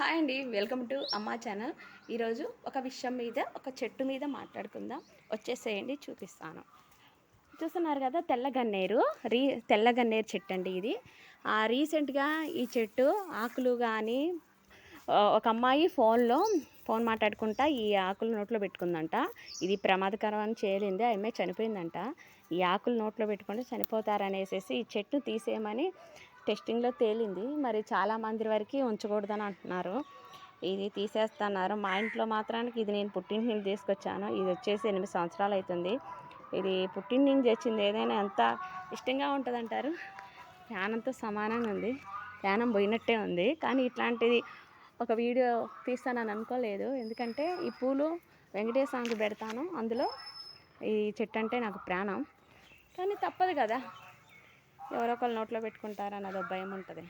Hi అండి welcome to అమ్మా channel. ఈరోజు ఒక విషయం మీద ఒక చెట్టు మీద మాట్లాడుకుందాం. వచ్చేసేయండి చూపిస్తాను. చూస్తున్నారు కదా తెల్ల గన్నేరు రీ తెల్ల గన్నేరు చెట్టు అండి ఇది. ఆ, రీసెంట్గా ఈ చెట్టు ఆకులు కానీ ఒక అమ్మాయి ఫోన్లో ఫోన్ మాట్లాడుకుంటా ఈ ఆకులు నోట్లో పెట్టుకుందంట. ఇది ప్రమాదకరం అని చేయలేంది అమ్మాయి చనిపోయిందంట. ఈ ఆకులు నోట్లో పెట్టుకుంటే చనిపోతారనేసి ఈ చెట్టు తీసేయమని టెస్టింగ్లో తేలింది. మరి చాలా మంది వరకు ఉంచకూడదని అంటున్నారు. ఇది తీసేస్తున్నారు. మా ఇంట్లో మాత్రానికి ఇది నేను పుట్టింటి నుంచి తీసుకొచ్చాను. ఇది వచ్చేసి ఎనిమిది సంవత్సరాలు అవుతుంది ఇది పుట్టింటి నుంచి తెచ్చింది ఏదైనా ఎంత ఇష్టంగా ఉంటుందంటారు? ప్రాణంతో సమానంగా ఉంది. ప్రాణం పోయినట్టే ఉంది. కానీ ఇట్లాంటిది ఒక వీడియో తీస్తానని అనుకోలేదు. ఎందుకంటే ఈ పూలు వెంకటేశ్వరానికి పెడతాను. అందులో ఈ చెట్టు అంటే నాకు ప్రాణం. కానీ తప్పదు కదా. ఎవరో ఒకరు నోట్లో పెట్టుకుంటారని అదో భయం ఉంటుంది.